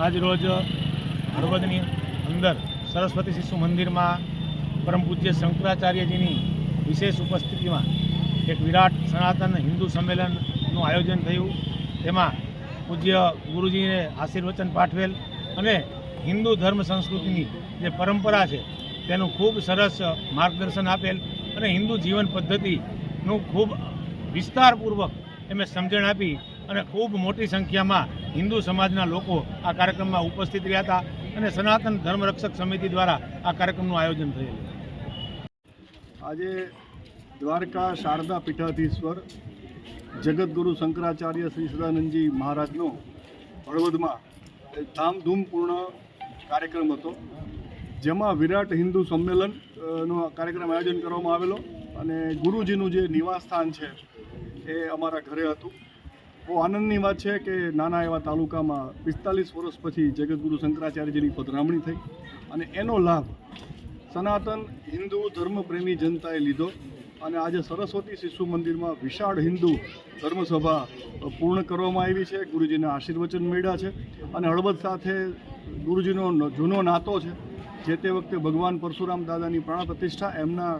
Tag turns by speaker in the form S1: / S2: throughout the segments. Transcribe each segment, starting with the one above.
S1: આજ રોજ હળવદની અંદર સરસ્વતી શિશુ મંદિરમાં પરમ પૂજ્ય શંકરાચાર્યજીની વિશેષ ઉપસ્થિતિમાં એક વિરાટ સનાતન હિન્દુ સંમેલનનું આયોજન થયું. તેમાં પૂજ્ય ગુરુજીને આશીર્વચન પાઠવેલ અને હિન્દુ ધર્મ સંસ્કૃતિની જે પરંપરા છે તેનું ખૂબ સરસ માર્ગદર્શન આપેલ અને હિન્દુ જીવન પદ્ધતિનું ખૂબ વિસ્તારપૂર્વક એમને સમજણ આપી અને ખૂબ મોટી સંખ્યામાં હિન્દુ સમાજના લોકો આ કાર્યક્રમમાં ઉપસ્થિત રહ્યા હતા અને સનાતન ધર્મરક્ષક સમિતિ દ્વારા આ કાર્યક્રમનું આયોજન થયેલું
S2: આજે દ્વારકા શારદા પીઠાધીશ્વર જગતગુરુ શંકરાચાર્ય શ્રી સદાનંદજી મહારાજનો હળવદમાં ધામધૂમપૂર્ણ કાર્યક્રમ હતો જેમાં વિરાટ હિન્દુ સંમેલન અ, નો કાર્યક્રમ આયોજન કરવામાં આવેલો અને ગુરુજીનું જે નિવાસસ્થાન છે એ અમારા ઘરે હતું. બહુ આનંદની વાત છે કે નાના એવા તાલુકામાં પિસ્તાલીસ વર્ષ પછી જગતગુરુ શંકરાચાર્યજીની પધરામણી થઈ અને એનો લાભ સનાતન હિન્દુ ધર્મપ્રેમી જનતાએ લીધો અને આજે સરસ્વતી શિશુ મંદિરમાં વિશાળ હિન્દુ ધર્મસભા પૂર્ણ કરવામાં આવી છે, ગુરુજીના આશીર્વચન મળ્યા છે અને હળવદ સાથે ગુરુજીનો જૂનો નાતો છે. જે તે વખતે ભગવાન પરશુરામ દાદાની પ્રાણ પ્રતિષ્ઠા એમના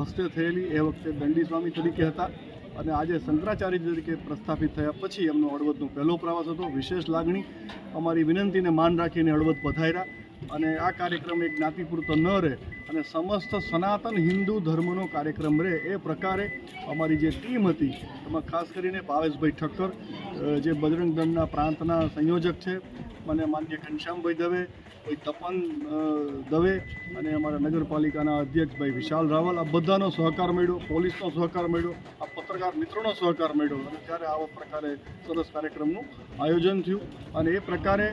S2: હસ્તે થયેલી, એ વખતે દંડી સ્વામી તરીકે હતા. અને આજે શંકરાચાર્ય તરીકે પ્રસ્થાપિત થયા પછી એમનો હળવદનો પહેલો પ્રવાસ હતો. વિશેષ લાગણી અમારી વિનંતીને માન રાખીને હળવદ પધાર્યા. અને આ કાર્યક્રમ એક જ્ઞાતિ પૂરતો ન રહે અને સમસ્ત સનાતન હિન્દુ ધર્મનો કાર્યક્રમ રહે એ પ્રકારે અમારી જે ટીમ હતી, એમાં ખાસ કરીને ભાવેશભાઈ ઠક્કર જે બજરંગ દળના પ્રાંતના સંયોજક છે, મને માન્ય ઘનશ્યામભાઈ દવે ભાઈ તપન દવે અને અમારા નગરપાલિકાના અધ્યક્ષ ભાઈ વિશાલ રાવલ, આ બધાનો સહકાર મળ્યો, પોલીસનો સહકાર મળ્યો, આ પત્રકાર મિત્રોનો સહકાર મળ્યો અને ત્યારે આવા પ્રકારે સરસ કાર્યક્રમનું આયોજન થયું. અને એ પ્રકારે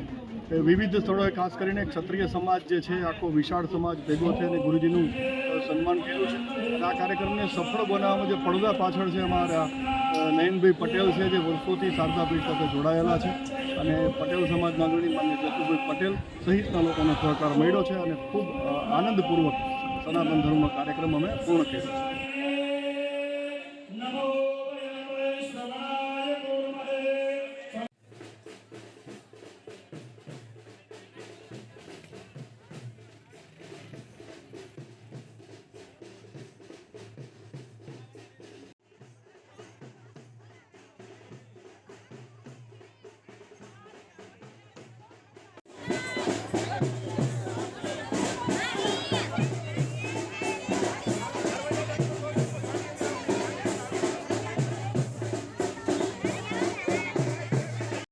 S2: વિવિધ સ્થળોએ ખાસ કરીને ક્ષત્રિય સમાજ જે છે, આખો વિશાળ સમાજ ભેગો થઈને ગુરુજીનું સન્માન કર્યું છે. આ કાર્યક્રમને સફળ બનાવવામાં જે પડદા પાછળ છે અમારા નયનભાઈ પટેલ છે, જે વર્ષોથી શારદાપીઠ સાથે જોડાયેલા છે. અને પટેલ સમાજ અગ્રણી માન્ય જતુભાઈ પટેલ સહિતના લોકોનો સહકાર મળ્યો છે અને ખૂબ આનંદપૂર્વક સનાતન ધર્મનો કાર્યક્રમ અમે પૂર્ણ કર્યો છે. Thank you.